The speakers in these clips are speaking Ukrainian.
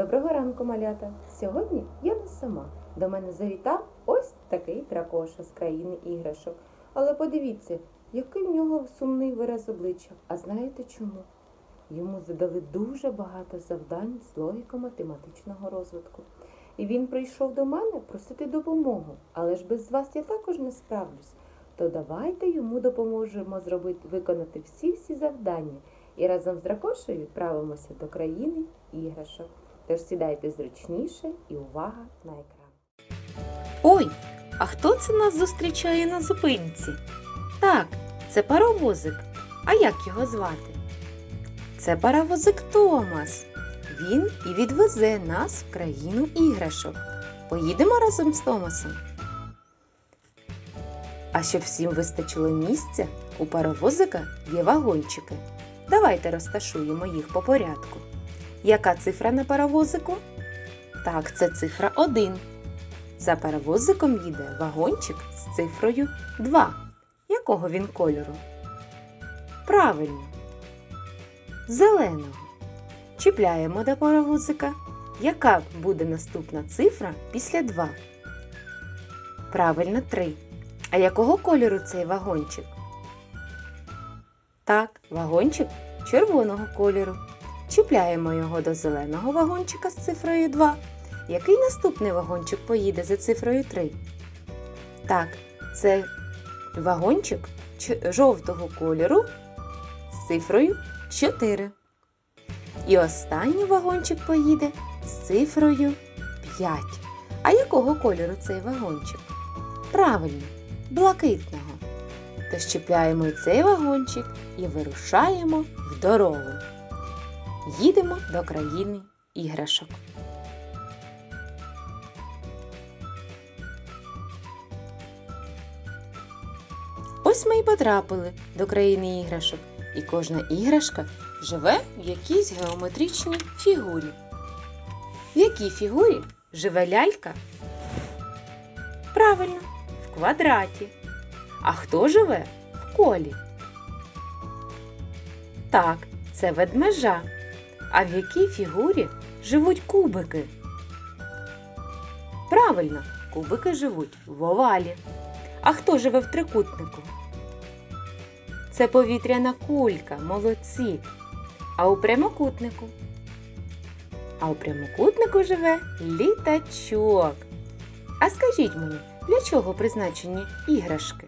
Доброго ранку, малята! Сьогодні я не сама. До мене завітав ось такий дракоша з країни іграшок. Але подивіться, який в нього сумний вираз обличчя. А знаєте чому? Йому задали дуже багато завдань з логіко-математичного розвитку. І він прийшов до мене просити допомогу. Але ж без вас я також не справлюсь. То давайте йому допоможемо зробити виконати всі всі завдання і разом з дракошею відправимося до країни іграшок. Тож сідайте зручніше і увага на екран. Ой, а хто це нас зустрічає на зупинці? Так, це паровозик. А як його звати? Це паровозик Томас. Він і відвезе нас в країну іграшок. Поїдемо разом з Томасом. А щоб всім вистачило місця, у паровозика є вагончики. Давайте розташуємо їх по порядку. Яка цифра на паровозику? Так, це цифра 1. За паровозиком їде вагончик з цифрою 2. Якого він кольору? Правильно. Зеленого. Чіпляємо до паровозика. Яка буде наступна цифра після 2? Правильно 3. А якого кольору цей вагончик? Так, вагончик червоного кольору. Чіпляємо його до зеленого вагончика з цифрою 2. Який наступний вагончик поїде за цифрою 3? Так, це вагончик жовтого кольору з цифрою 4. І останній вагончик поїде з цифрою 5. А якого кольору цей вагончик? Правильно, блакитного. Тож чіпляємо і цей вагончик і вирушаємо в дорогу. Їдемо до країни іграшок. Ось ми й потрапили до країни іграшок, і кожна іграшка живе в якійсь геометричній фігурі. В якій фігурі живе лялька? Правильно, в квадраті. А хто живе в колі? Так, це ведмежа. А в якій фігурі живуть кубики? Правильно, кубики живуть в овалі. А хто живе в трикутнику? Це повітряна кулька, молодці. А у прямокутнику? А у прямокутнику живе літачок. А скажіть мені, для чого призначені іграшки?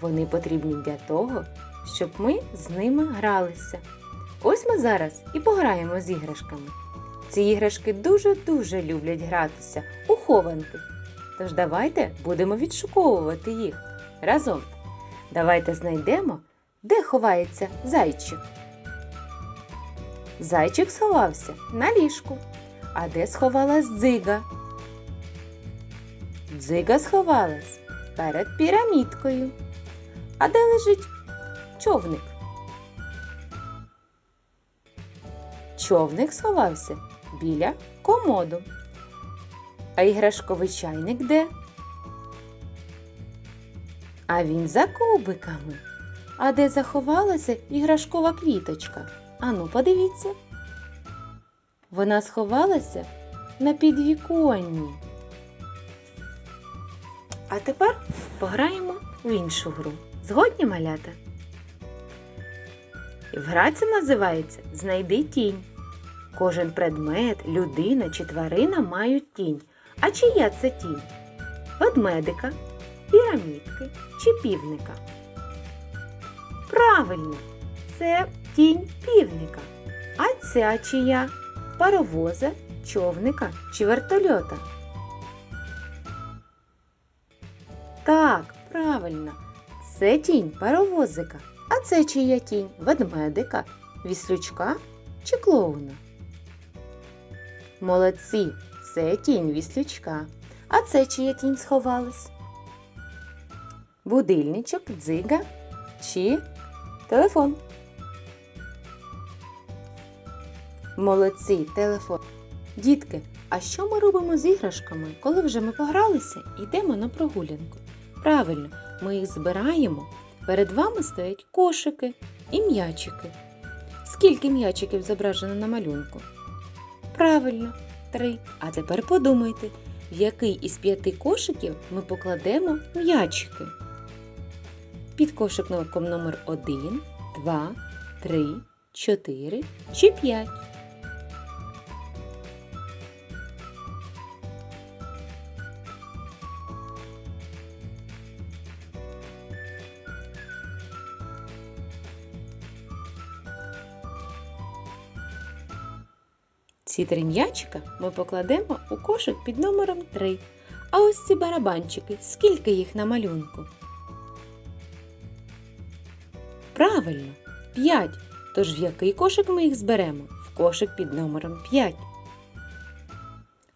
Вони потрібні для того, щоб ми з ними гралися. Ось ми зараз і пограємо з іграшками. Ці іграшки дуже-дуже люблять гратися у хованки. Тож давайте будемо відшуковувати їх разом. Давайте знайдемо, де ховається зайчик. Зайчик сховався на ліжку. А де сховалась дзига? Дзига сховалась перед пірамідкою. А де лежить човник? Човник сховався біля комоду. А іграшковий чайник де? А він за кубиками. А де заховалася іграшкова квіточка? Ану, подивіться. Вона сховалася на підвіконні. А тепер пограємо в іншу гру. Згодні малята? Гра ця називається Знайди тінь. Кожен предмет, людина чи тварина мають тінь. А чия це тінь? Ведмедика, пірамідки чи півника? Правильно, це тінь півника. А ця чия? Паровоза, човника чи вертольота? Так, правильно, це тінь паровозика. А це чия тінь? Ведмедика, віслючка чи клоуна? Молодці, це тінь віслючка. А це чия тінь сховалась? Будильничок, дзига чи телефон? Молодці, телефон. Дітки, а що ми робимо з іграшками, коли вже ми погралися йдемо на прогулянку? Правильно, ми їх збираємо. Перед вами стоять кошики і м'ячики. Скільки м'ячиків зображено на малюнку? Правильно, три. А тепер подумайте, в який із п'яти кошиків ми покладемо м'ячики. Під кошиком номер 1, 2, 3, 4 чи 5. Ці три м'ячика ми покладемо у кошик під номером 3. А ось ці барабанчики, скільки їх на малюнку? Правильно, 5. Тож в який кошик ми їх зберемо? В кошик під номером 5.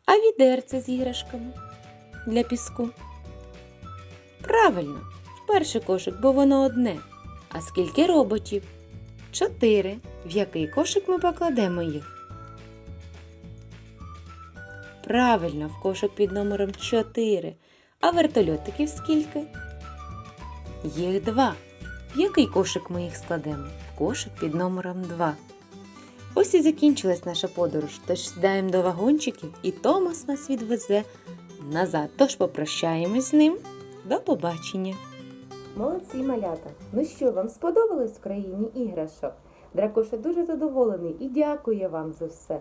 А відерце з іграшками для піску. Правильно, в перший кошик, бо воно одне. А скільки роботів? Чотири. В який кошик ми покладемо їх? Правильно, в кошик під номером 4. А вертольотиків скільки? Їх два. В який кошик ми їх складемо? В кошик під номером 2. Ось і закінчилась наша подорож, тож сідаємо до вагончиків і Томас нас відвезе назад. Тож попрощаємось з ним. До побачення! Молодці малята! Ну що, вам сподобалось в країні іграшок? Дракоша дуже задоволений і дякує вам за все.